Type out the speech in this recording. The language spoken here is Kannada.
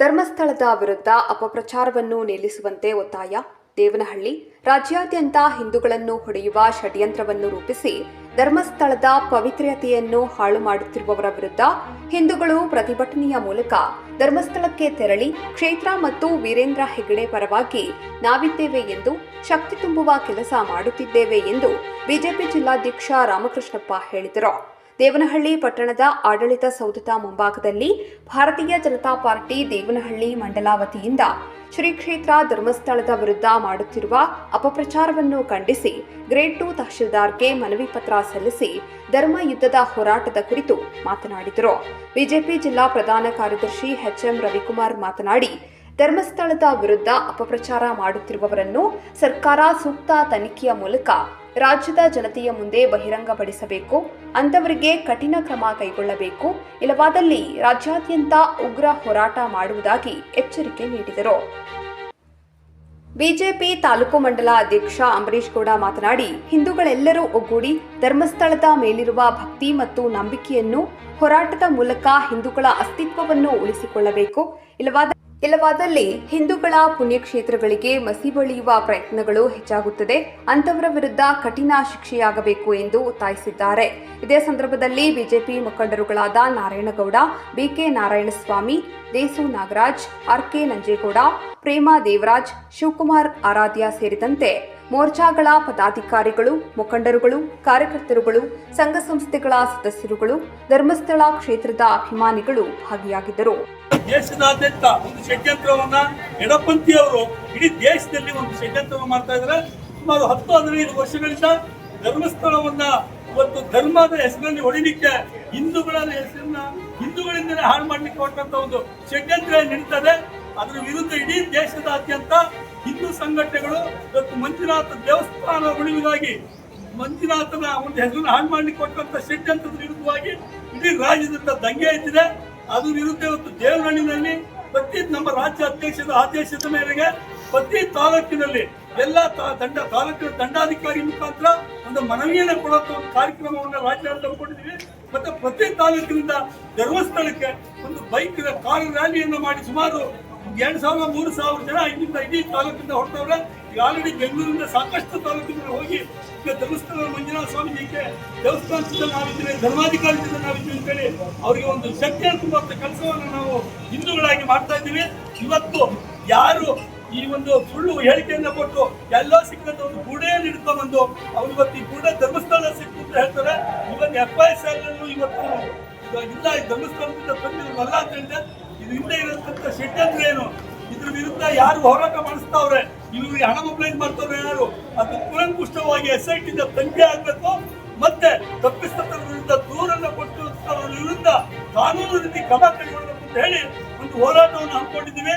ಧರ್ಮಸ್ಥಳದ ವಿರುದ್ಧ ಅಪಪ್ರಚಾರವನ್ನು ನಿಲ್ಲಿಸುವಂತೆ ಒತ್ತಾಯ. ದೇವನಹಳ್ಳಿ ರಾಜ್ಯಾದ್ಯಂತ ಹಿಂದೂಗಳನ್ನು ಹೊಡೆಯುವ ಷಡ್ಯಂತ್ರವನ್ನು ರೂಪಿಸಿ ಧರ್ಮಸ್ಥಳದ ಪವಿತ್ರತೆಯನ್ನು ಹಾಳು ಮಾಡುತ್ತಿರುವವರ ವಿರುದ್ಧ ಹಿಂದೂಗಳು ಪ್ರತಿಭಟನೆಯ ಮೂಲಕ ಧರ್ಮಸ್ಥಳಕ್ಕೆ ತೆರಳಿ ಕ್ಷೇತ್ರ ಮತ್ತು ವೀರೇಂದ್ರ ಹೆಗಡೆ ಪರವಾಗಿ ನಾವಿದ್ದೇವೆ ಎಂದು, ಶಕ್ತಿ ತುಂಬುವ ಕೆಲಸ ಮಾಡುತ್ತಿದ್ದೇವೆ ಎಂದು ಬಿಜೆಪಿ ಜಿಲ್ಲಾಧ್ಯಕ್ಷ ರಾಮಕೃಷ್ಣಪ್ಪ ಹೇಳಿದರು. ದೇವನಹಳ್ಳಿ ಪಟ್ಟಣದ ಆಡಳಿತ ಸೌಧದ ಮುಂಭಾಗದಲ್ಲಿ ಭಾರತೀಯ ಜನತಾ ಪಾರ್ಟಿ ದೇವನಹಳ್ಳಿ ಮಂಡಲ ವತಿಯಿಂದ ಶ್ರೀ ಕ್ಷೇತ್ರ ಧರ್ಮಸ್ಥಳದ ವಿರುದ್ಧ ಮಾಡುತ್ತಿರುವ ಅಪಪ್ರಚಾರವನ್ನು ಖಂಡಿಸಿ ಗ್ರೇಡ್ ಟು ತಹಶೀಲ್ದಾರ್ಗೆ ಮನವಿ ಪತ್ರ ಸಲ್ಲಿಸಿ ಧರ್ಮ ಯುದ್ಧದ ಹೋರಾಟದ ಕುರಿತು ಮಾತನಾಡಿದರು. ಬಿಜೆಪಿ ಜಿಲ್ಲಾ ಪ್ರಧಾನ ಕಾರ್ಯದರ್ಶಿ ಎಚ್ಎಂ ರವಿಕುಮಾರ್ ಮಾತನಾಡಿ, ಧರ್ಮಸ್ಥಳದ ವಿರುದ್ಧ ಅಪಪ್ರಚಾರ ಮಾಡುತ್ತಿರುವವರನ್ನು ಸರ್ಕಾರ ಸೂಕ್ತ ತನಿಖೆಯ ಮೂಲಕ ರಾಜ್ಯದ ಜನತೆಯ ಮುಂದೆ ಬಹಿರಂಗಪಡಿಸಬೇಕು ಅಂತವರಿಗೆ ಕಠಿಣ ಕ್ರಮ ಕೈಗೊಳ್ಳಬೇಕು. ಇಲ್ಲವಾದಲ್ಲಿ ರಾಜ್ಯಾದ್ಯಂತ ಉಗ್ರ ಹೋರಾಟ ಮಾಡುವುದಾಗಿ ಎಚ್ಚರಿಕೆ ನೀಡಿದರು. ಬಿಜೆಪಿ ತಾಲೂಕು ಮಂಡಲ ಅಧ್ಯಕ್ಷ ಅಂಬರೀಶ್ ಗೌಡ ಮಾತನಾಡಿ, ಹಿಂದೂಗಳೆಲ್ಲರೂ ಒಗ್ಗೂಡಿ ಧರ್ಮಸ್ಥಳದ ಮೇಲಿರುವ ಭಕ್ತಿ ಮತ್ತು ನಂಬಿಕೆಯನ್ನು ಹೋರಾಟದ ಮೂಲಕ ಹಿಂದೂಗಳ ಅಸ್ತಿತ್ವವನ್ನು ಉಳಿಸಿಕೊಳ್ಳಬೇಕು. ಇಲ್ಲವಾದ ಇಲ್ಲವಾದಲ್ಲಿ ಹಿಂದೂಗಳ ಪುಣ್ಯಕ್ಷೇತ್ರಗಳಿಗೆ ಮಸಿ ಬಳಿಯುವ ಪ್ರಯತ್ನಗಳು ಹೆಚ್ಚಾಗುತ್ತದೆ. ಅಂತವರ ವಿರುದ್ಧ ಕಠಿಣ ಶಿಕ್ಷೆಯಾಗಬೇಕು ಎಂದು ಒತ್ತಾಯಿಸಿದ್ದಾರೆ. ಇದೇ ಸಂದರ್ಭದಲ್ಲಿ ಬಿಜೆಪಿ ಮುಖಂಡರುಗಳಾದ ನಾರಾಯಣಗೌಡ, ಬಿಕೆ ನಾರಾಯಣಸ್ವಾಮಿ ದೇಸು ನಾಗರಾಜ್, ಆರ್ಕೆ ನಂಜೇಗೌಡ, ಪ್ರೇಮಾ ದೇವರಾಜ್, ಶಿವಕುಮಾರ್ ಆರಾಧ್ಯ ಸೇರಿದಂತೆ ಮೋರ್ಚಾಗಳ ಪದಾಧಿಕಾರಿಗಳು, ಮುಖಂಡರುಗಳು, ಕಾರ್ಯಕರ್ತರುಗಳು, ಸಂಘ ಸಂಸ್ಥೆಗಳ ಸದಸ್ಯರುಗಳು, ಧರ್ಮಸ್ಥಳ ಕ್ಷೇತ್ರದ ಅಭಿಮಾನಿಗಳು ಭಾಗಿಯಾಗಿದ್ದರು. ದೇಶದಾದ್ಯಂತ ಒಂದು ಷಡ್ಯಂತ್ರವನ್ನ ಎಡಪಂಥಿಯವರು ಇಡೀ ದೇಶದಲ್ಲಿ ಒಂದು ಷಡ್ಯಂತ್ರ ಮಾಡ್ತಾ ಇದ್ದಾರೆ. ಸುಮಾರು ಹತ್ತು ಹದಿನೈದು ವರ್ಷಗಳಿಂದ ಧರ್ಮಸ್ಥಳವನ್ನ ಒಂದು ಧರ್ಮದ ಹೆಸರಲ್ಲಿ ಹೊಡಿಲಿಕ್ಕೆ ಹಿಂದೂಗಳ ಹೆಸರನ್ನ ಹಿಂದೂಗಳಿಂದಲೇ ಹಾಳು ಮಾಡಲಿಕ್ಕೆ ಹೊರಟಂತ ಒಂದು ಷಡ್ಯಂತ್ರ ನಡೀತದೆ. ಅದರ ವಿರುದ್ಧ ಇಡೀ ದೇಶದಾದ್ಯಂತ ಹಿಂದೂ ಸಂಘಟನೆಗಳು ಇವತ್ತು ಮಂಜುನಾಥ ದೇವಸ್ಥಾನ ಉಳಿವಿಗಾಗಿ ಮಂಜುನಾಥನ ಒಂದು ಹೆಸರು ಹಾಳು ಮಾಡಲಿಕ್ಕೆ ಕೊಟ್ಟಂತ ಷಡ್ಯಂತ್ರದ ವಿರುದ್ಧವಾಗಿ ಇಡೀ ರಾಜ್ಯದಿಂದ ದಂಗೆ ಎದ್ದಿದೆ. ಅದು ವಿರುದ್ಧ ಇವತ್ತು ದೇವನಹಳ್ಳಿನಲ್ಲಿ ಪ್ರತಿ ನಮ್ಮ ರಾಜ್ಯ ಅಧ್ಯಕ್ಷದ ಆದೇಶದ ಮೇರೆಗೆ ಪ್ರತಿ ತಾಲೂಕಿನಲ್ಲಿ ಎಲ್ಲ ತಂಡ ದಂಡ ತಾಲೂಕಿನ ದಂಡಾಧಿಕಾರಿ ಮುಖಾಂತರ ಒಂದು ಮನವಿಯನ್ನು ಕೊಡುವಂತ ಒಂದು ಕಾರ್ಯಕ್ರಮವನ್ನು ರಾಜ್ಯ ತಗೊಂಡಿದ್ದೀವಿ ಮತ್ತೆ ಪ್ರತಿ ತಾಲೂಕಿನಿಂದ ಧರ್ಮಸ್ಥಳಕ್ಕೆ ಒಂದು ಬೈಕ್ ಕಾರು ರ್ಯಾಲಿಯನ್ನು ಮಾಡಿ ಸುಮಾರು ಎರಡು ಸಾವಿರ, ಮೂರು ಸಾವಿರ ಜನ ಇಲ್ಲಿಂದ ಇಡೀ ತಾಲೂಕಿಂದ ಹೊರಟವ್ರೆ. ಈಗ ಆಲ್ರೆಡಿ ಬೆಂಗಳೂರಿಂದ ಸಾಕಷ್ಟು ತಾಲೂಕಿನಲ್ಲಿ ಹೋಗಿ ಈಗ ಧರ್ಮಸ್ಥಳ ಮಂಜುನಾಥ ಸ್ವಾಮೀಜಿಗೆ ದೇವಸ್ಥಾನದಿಂದ ನಾವಿದ್ದೀವಿ, ಧರ್ಮಾಧಿಕಾರಿಯಿಂದ ನಾವಿದ್ದೀವಿ ಅಂತೇಳಿ ಅವರಿಗೆ ಒಂದು ಶಕ್ತಿಯನ್ನು ತುಂಬ ಕೆಲಸವನ್ನು ನಾವು ಹಿಂದೂಗಳಾಗಿ ಮಾಡ್ತಾ ಇದ್ದೀವಿ. ಇವತ್ತು ಯಾರು ಈ ಒಂದು ಸುಳ್ಳು ಹೇಳಿಕೆಯನ್ನ ಕೊಟ್ಟು ಎಲ್ಲ ಸಿಕ್ಕಂತ ಒಂದು ಗೂಡೆಯನ್ನು ಬಂದು ಅವ್ರು ಇವತ್ತು ಈ ಗುಡೆ ಧರ್ಮಸ್ಥಳ ಸಿಕ್ಕು ಅಂತ ಹೇಳ್ತಾರೆ. ಇವನ್ ಎಫ್ ಐ ಎಸ್ ಇವತ್ತು ಇವಾಗ ಇಲ್ಲ ಧರ್ಮಸ್ಥಳದಿಂದ ಬಂದಿರೋಲ್ಲ ಅಂತ ಹೇಳಿದೆ ಇದು ಹಿಂದೆ ಇರತಕ್ಕಂಥ ಷಡ್ಯಂತ್ರ ಏನು? ಇದ್ರ ವಿರುದ್ಧ ಯಾರು ಹೋರಾಟ ಮಾಡಿಸ್ತಾವ್ರೆ? ಇವ್ರಿಗೆ ಹಣ ಮೊಬೈಲ್ ಮಾಡ್ತಾವ್ರೆ ಯಾರು? ಅದು ಕುಲಂಕುಷ್ಟವಾಗಿ ಎಸ್ ಐ ಟಿಂದ ತನಿಖೆ ಆಗಬೇಕು, ಮತ್ತೆ ತಪ್ಪಿಸ್ತಕ್ಕ ವಿರುದ್ಧ ದೂರನ್ನ ಕೊಟ್ಟು ವಿರುದ್ಧ ಕಾನೂನು ರೀತಿ ಕ್ರಮ ಕೈಗೊಳ್ಳಬೇಕು ಅಂತ ಹೇಳಿ ಒಂದು ಹೋರಾಟವನ್ನು ಹಮ್ಮಿಕೊಂಡಿದ್ದೀವಿ.